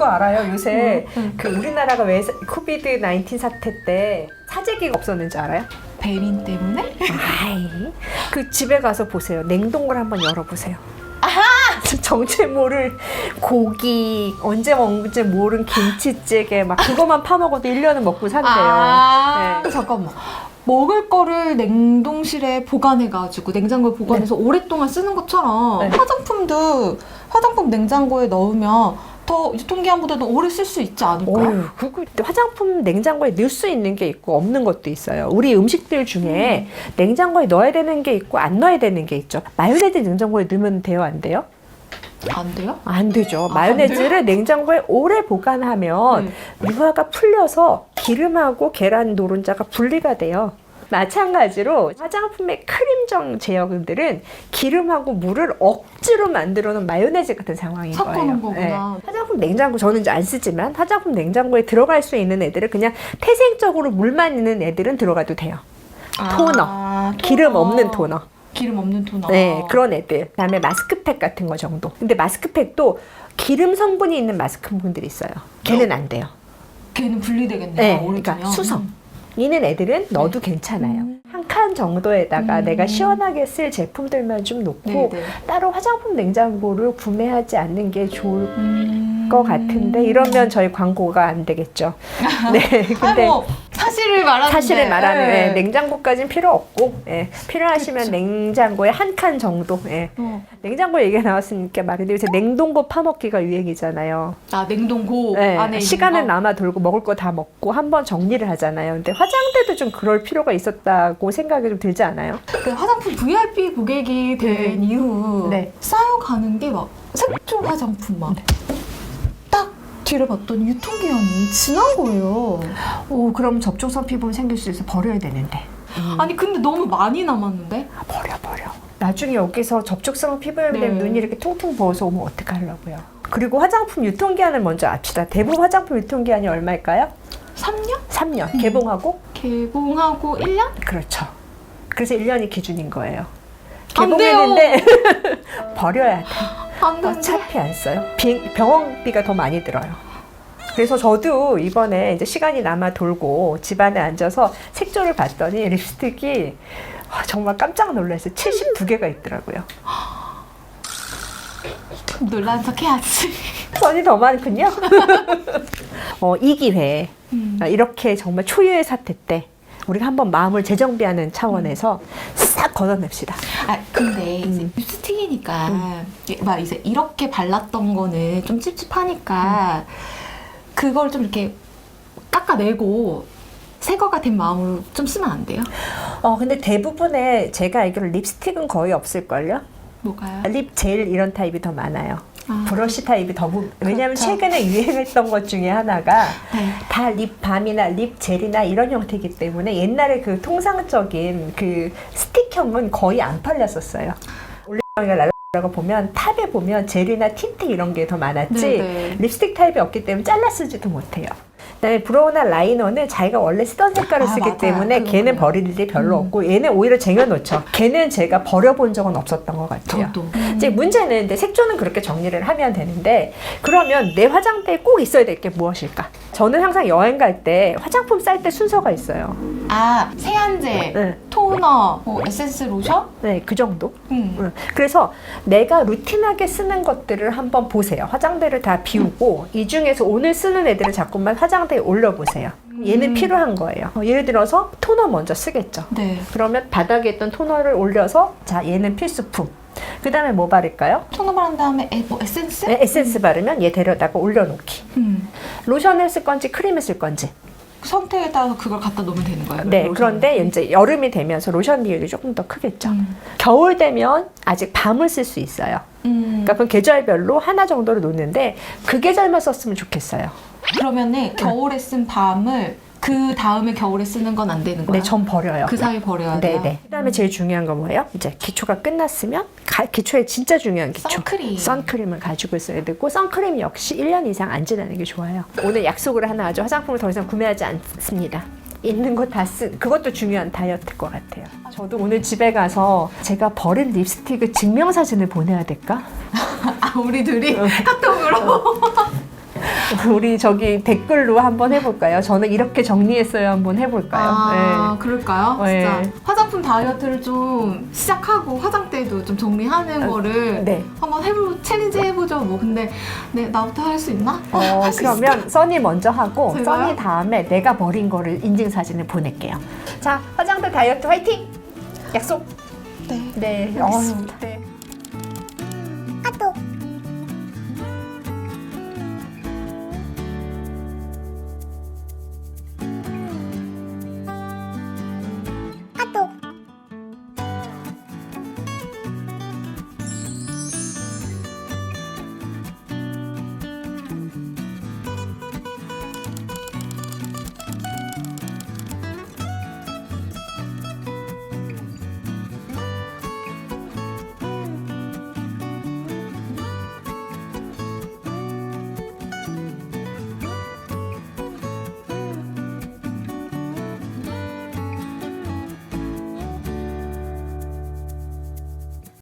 그거 알아요? 요새 응. 그 우리나라가 왜 코비드 19 사태 때 사재기가 없었는지 알아요? 배민 때문에? 아이, 그 집에 가서 보세요. 냉동고를 한번 열어보세요. 정체 모를 고기, 언제 언제 모른 김치찌개, 막 그거만 파먹어도 1년은 먹고 산대요. 아, 네. 잠깐만. 먹을 거를 냉동실에 보관해가지고 냉장고에 보관해서 오랫동안 쓰는 것처럼 네. 화장품도 화장품 냉장고에 넣으면 더 유통기한보다도 오래 쓸 수 있지 않을까? 어휴, 그거 화장품 냉장고에 넣을 수 있는 게 있고 없는 것도 있어요. 우리 음식들 중에 냉장고에 넣어야 되는 게 있고 안 넣어야 되는 게 있죠. 마요네즈 냉장고에 넣으면 돼요, 안 돼요? 안 돼요? 안 되죠. 아, 마요네즈를 냉장고에 오래 보관하면 네. 유화가 풀려서 기름하고 계란 노른자가 분리가 돼요. 마찬가지로 화장품의 크림정 제형들은 기름하고 물을 억지로 만들어 놓은 마요네즈 같은 상황인 거예요. 섞어놓은 거구나. 화장품 냉장고 저는 이제 안 쓰지만 화장품 냉장고에 들어갈 수 있는 애들은 그냥 태생적으로 물만 있는 애들은 들어가도 돼요. 토너. 아, 기름 없는 토너. 기름 없는 토너. 네, 그런 애들. 그다음에 마스크팩 같은 거 정도. 근데 마스크팩도 기름 성분이 있는 마스크팩들이 있어요. 걔는 안 돼요. 걔는 분리되겠네요. 네, 그러니까. 수성. 있는 애들은 넣어도 괜찮아요. 음. 한칸 정도에다가 음. 내가 시원하게 쓸 제품들만 좀 놓고 네, 네. 따로 화장품 냉장고를 구매하지 않는 게 좋을 음. 것 같은데 이러면 저희 광고가 안 되겠죠. 네, 근데 뭐 사실을 말하는 사실을 말하면 예, 냉장고까지는 필요 없고 예, 필요하시면 냉장고에 한 칸 정도. 예. 어. 냉장고 얘기가 나왔으니까 말인데 요새 냉동고 파먹기가 유행이잖아요. 아 냉동고 네, 안에 시간은 거? 남아 돌고 먹을 거 다 먹고 한 번 정리를 하잖아요. 근데 화장대도 좀 그럴 필요가 있었다고 생각이 좀 들지 않아요? 그 화장품 VIP 고객이 된 이후 네. 쌓여가는 게 막 색조 화장품만 딱 뒤를 봤더니 유통기한이 지난 거예요. 오, 그럼 접촉성 피부는 생길 수 있어 버려야 되는데. 아니 근데 너무 많이 남았는데? 아, 버려 버려. 나중에 여기서 접촉성 피부염 때문에 네. 눈이 이렇게 퉁퉁 부어서 오면 어떡하려고요. 그리고 화장품 유통기한을 먼저 압시다. 대부분 화장품 유통기한이 얼마일까요? 3년? 3년. 개봉하고? 개봉하고 1년? 그렇죠. 그래서 1년이 기준인 거예요. 개봉했는데 버려야 돼. 안 돼. 어차피 안 써요. 비- 병원비가 더 많이 들어요. 그래서 저도 이번에 이제 시간이 남아 돌고 집안에 앉아서 색조를 봤더니 립스틱이 아, 정말 깜짝 놀랐어요. 72개가 있더라고요. 놀란 척 해야지. 선이 더 많군요. 어, 이 기회에 음. 아, 이렇게 정말 초유의 사태 때 우리가 한번 마음을 재정비하는 차원에서 싹 걷어냅시다. 아 근데 이제 음. 립스틱이니까 막 이제 이렇게 발랐던 거는 좀 찝찝하니까 그걸 좀 이렇게 깎아내고 새 거가 된 마음으로 좀 쓰면 안 돼요? 어, 근데 대부분의 제가 알기로 립스틱은 거의 없을걸요? 뭐가요? 립 젤 이런 타입이 더 많아요. 아. 브러쉬 타입이 더 부... 왜냐하면 그렇죠. 최근에 유행했던 것 중에 하나가 네. 다 립밤이나 립 젤이나 이런 형태이기 때문에 옛날에 그 통상적인 그 스틱형은 거의 안 팔렸었어요. 올리브영이나 랄라라고 보면 탑에 보면 젤이나 틴트 이런 게 더 많았지 네네. 립스틱 타입이 없기 때문에 잘라 쓰지도 못해요. 그다음에 브로우나 라이너는 자기가 원래 쓰던 색깔을 아, 쓰기 맞아요. 때문에 그거 걔는. 버릴 일이 별로 음. 없고 얘는 오히려 쟁여놓죠. 걔는 제가 버려본 적은 없었던 것 같아요. 저도. 이제 문제는 이제 색조는 그렇게 정리를 하면 되는데 그러면 내 화장대에 꼭 있어야 될 게 무엇일까? 저는 항상 여행 갈 때 화장품 쌀 때 순서가 있어요. 아 세안제, 네, 토너, 뭐 에센스 로션? 네, 그 정도. 음. 응. 그래서 내가 루틴하게 쓰는 것들을 한번 보세요. 화장대를 다 비우고 이 중에서 오늘 쓰는 애들을 자꾸만 화장대에 올려보세요. 얘는 음. 필요한 거예요. 어, 예를 들어서 토너 먼저 쓰겠죠. 네. 그러면 바닥에 있던 토너를 올려서 자 얘는 필수품. 그 다음에 뭐 바를까요? 토너 바른 다음에 에, 뭐 에센스? 네, 에센스 바르면 얘 데려다가 올려놓기. 음. 로션을 쓸 건지 크림을 쓸 건지. 선택에 따라서 그걸 갖다 놓으면 되는 거예요. 네, 로션을. 그런데 이제 여름이 되면서 로션 비율이 조금 더 크겠죠. 음. 겨울 되면 아직 밤을 쓸 수 있어요. 음. 그러니까 그건 계절별로 하나 정도를 놓는데 그 계절만 썼으면 좋겠어요. 그러면은 겨울에 쓴 밤을 그 다음에 겨울에 쓰는 건 안 되는 거야? 네, 전 버려요. 그 사이 버려야 네, 돼요? 네. 그다음에 제일 중요한 건 뭐예요? 이제 기초가 끝났으면 가, 기초에 진짜 중요한 기초. 선크림. 선크림을 가지고 있어야 되고 선크림 역시 1년 이상 안 지나는 게 좋아요. 오늘 약속을 하나 하죠. 화장품을 더 이상 구매하지 않습니다. 있는 거 다 쓴 그것도 중요한 다이어트일 것 같아요. 저도 오늘 집에 가서 제가 버린 립스틱을 증명사진을 보내야 될까? 아 우리 둘이 카톡으로 우리 저기 댓글로 한번 해볼까요? 저는 이렇게 정리했어요. 한번 해볼까요? 아, 그럴까요? 네. 진짜 화장품 다이어트를 좀 시작하고 화장대도 좀 정리하는 거를 네. 한번 해보 챌린지 해보죠. 뭐 근데 네 나부터 할 수 있나? 어, 할 수 그러면 써니 먼저 하고 제가요? 써니 다음에 내가 버린 거를 인증 사진을 보낼게요. 자, 화장대 다이어트 화이팅! 약속. 네. 네, 알겠습니다. 네.